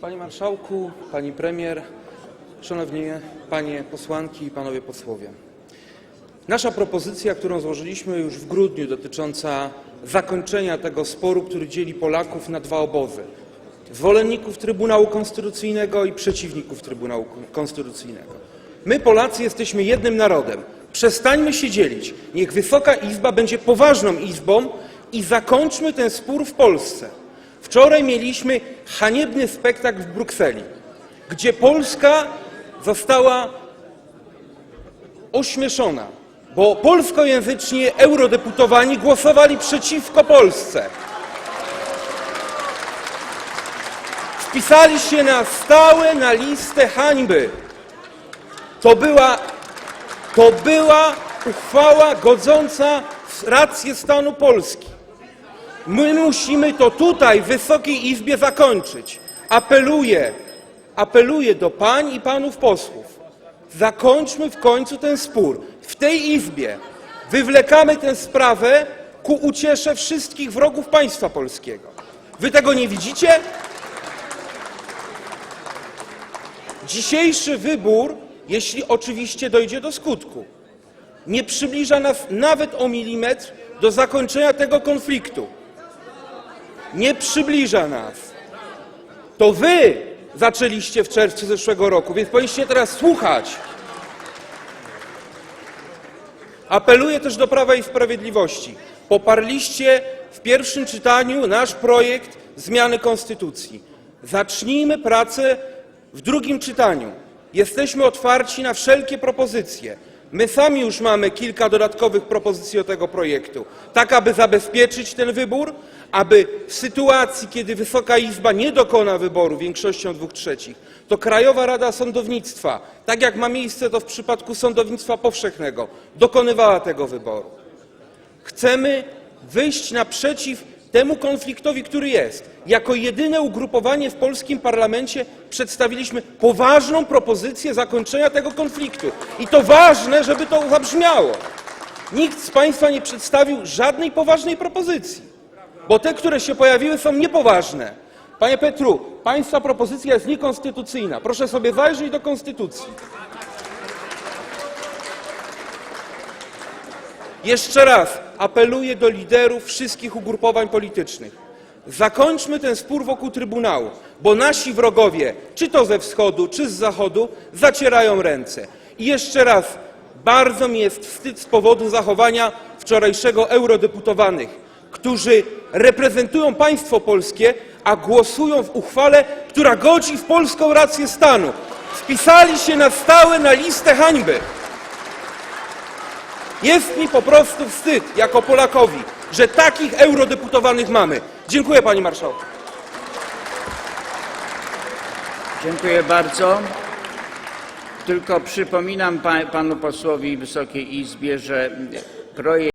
Panie Marszałku, Pani Premier, Szanownie Panie Posłanki i Panowie Posłowie. Nasza propozycja, którą złożyliśmy już w grudniu, dotycząca zakończenia tego sporu, który dzieli Polaków na dwa obozy zwolenników Trybunału Konstytucyjnego i przeciwników Trybunału Konstytucyjnego. My, Polacy, jesteśmy jednym narodem. Przestańmy się dzielić. Niech Wysoka Izba będzie poważną izbą i zakończmy ten spór w Polsce. Wczoraj mieliśmy haniebny spektakl w Brukseli, gdzie Polska została ośmieszona, bo polskojęzyczni eurodeputowani głosowali przeciwko Polsce. Wpisali się na stałe na listę hańby. To była, to była uchwała godząca w rację stanu Polski. My musimy to tutaj, w Wysokiej Izbie, zakończyć. Apeluję, apeluję do pań i panów posłów. Zakończmy w końcu ten spór. W tej Izbie wywlekamy tę sprawę ku uciesze wszystkich wrogów państwa polskiego. Wy tego nie widzicie? Dzisiejszy wybór, jeśli oczywiście dojdzie do skutku, nie przybliża nas nawet o milimetr do zakończenia tego konfliktu. Nie przybliża nas. To wy zaczęliście w czerwcu zeszłego roku, więc powinniście teraz słuchać. Apeluję też do Prawa i Sprawiedliwości. Poparliście w pierwszym czytaniu nasz projekt zmiany konstytucji. Zacznijmy pracę w drugim czytaniu. Jesteśmy otwarci na wszelkie propozycje. My sami już mamy kilka dodatkowych propozycji do tego projektu, tak aby zabezpieczyć ten wybór, aby w sytuacji, kiedy Wysoka Izba nie dokona wyboru większością dwóch trzecich, to Krajowa Rada Sądownictwa, tak jak ma miejsce to w przypadku sądownictwa powszechnego, dokonywała tego wyboru. Chcemy wyjść naprzeciw temu konfliktowi, który jest. Jako jedyne ugrupowanie w polskim parlamencie przedstawiliśmy poważną propozycję zakończenia tego konfliktu. I to ważne, żeby to zabrzmiało. Nikt z Państwa nie przedstawił żadnej poważnej propozycji, bo te, które się pojawiły, są niepoważne. Panie Petru, Państwa propozycja jest niekonstytucyjna. Proszę sobie zajrzeć do Konstytucji. Jeszcze raz apeluję do liderów wszystkich ugrupowań politycznych. Zakończmy ten spór wokół Trybunału, bo nasi wrogowie, czy to ze wschodu, czy z zachodu, zacierają ręce. I jeszcze raz, bardzo mi jest wstyd z powodu zachowania wczorajszego eurodeputowanych, którzy reprezentują państwo polskie, a głosują w uchwale, która godzi w polską rację stanu. Wpisali się na stałe na listę hańby. Jest mi po prostu wstyd jako Polakowi, że takich eurodeputowanych mamy. Dziękuję Pani Marszałek. Dziękuję bardzo. Tylko przypominam pa- panu posłowi i Wysokiej Izbie, że projekt